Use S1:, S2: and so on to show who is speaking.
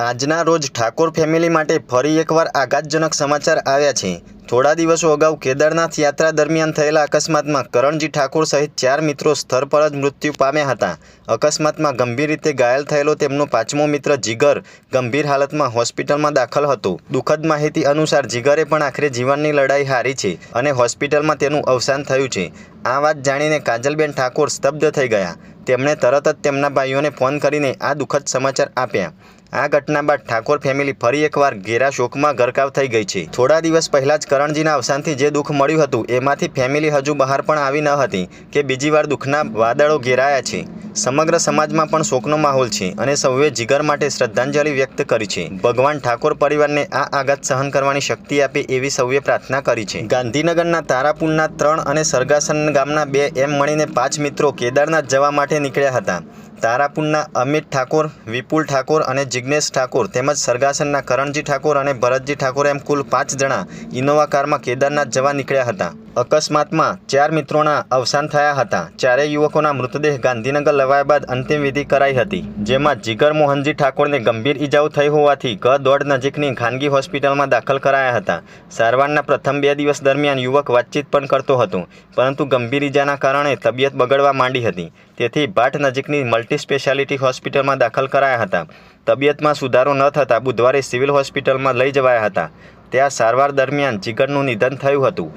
S1: આજના રોજ ઠાકોર ફેમિલી માટે ફરી એકવાર આઘાતજનક સમાચાર આવ્યા છે. થોડા દિવસો અગાઉ કેદારનાથ યાત્રા દરમિયાન થયેલા અકસ્માતમાં કરણજી ઠાકોર સહિત ચાર મિત્રો સ્થળ પર જ મૃત્યુ પામ્યા હતા. અકસ્માતમાં ગંભીર રીતે ઘાયલ થયેલો તેમનો પાંચમો મિત્ર જીગર ગંભીર હાલતમાં હોસ્પિટલમાં દાખલ હતો. દુઃખદ માહિતી અનુસાર જીગરે પણ આખરે જીવનની લડાઈ હારી છે અને હોસ્પિટલમાં તેનું અવસાન થયું છે. આ વાત જાણીને કાજલબેન ઠાકોર સ્તબ્ધ થઈ ગયા. તેમણે તરત જ તેમના ભાઈઓને ફોન કરીને આ દુઃખદ સમાચાર આપ્યા. આ ઘટના બાદ ઠાકોર ફેમિલી ફરી એકવાર ઘેરા શોકમાં ગરકાવ થઈ ગઈ છે. થોડા દિવસ પહેલાં જ કરણજીના અવસાનથી જે દુઃખ મળ્યું હતું, એમાંથી ફેમિલી હજુ બહાર પણ આવી ન હતી કે બીજી વાર દુઃખના વાદળો ઘેરાયા છે. સમગ્ર સમાજમાં પણ શોકનો માહોલ છે અને સૌએ જીગર માટે શ્રદ્ધાંજલિ વ્યક્ત કરી છે. ભગવાન ઠાકોર પરિવારને આ આઘાત સહન કરવાની શક્તિ આપે એવી સૌએ પ્રાર્થના કરી છે. ગાંધીનગરના તારાપુરના ત્રણ અને સરગાસન ગામના બે એમ મળીને પાંચ મિત્રો કેદારનાથ જવા માટે નીકળ્યા હતા. તારાપુરના અમિત ઠાકોર, વિપુલ ઠાકોર અને જિજ્ઞેશ ઠાકોર તેમજ સરગાસનના કરણજી ઠાકોર અને ભરતજી ઠાકોર એમ કુલ પાંચ જણા ઇનોવા કારમાં કેદારનાથ જવા નીકળ્યા હતા. અકસ્માતમાં ચાર મિત્રોના અવસાન થયા હતા. ચારેય યુવકોના મૃતદેહ ગાંધીનગર લવાયા બાદ અંતિમ વિધિ કરાઈ હતી. જેમાં જીગર મોહનજી ઠાકોરને ગંભીર ઈજાઓ થઈ હોવાથી ગ દોડ નજીકની ખાનગી હોસ્પિટલમાં દાખલ કરાયા હતા. સારવારના પ્રથમ બે દિવસ દરમિયાન યુવક વાતચીત પણ કરતો હતો, પરંતુ ગંભીર ઈજાના કારણે તબિયત બગડવા માંડી હતી. તેથી ભાટ નજીકની મલ્ટી સ્પેશિયાલિટી હોસ્પિટલમાં દાખલ કરાયા હતા. તબિયતમાં સુધારો ન થતાં બુધવારે સિવિલ હોસ્પિટલમાં લઈ જવાયા હતા. ત્યાં સારવાર દરમિયાન જીગરનું નિધન થયું હતું.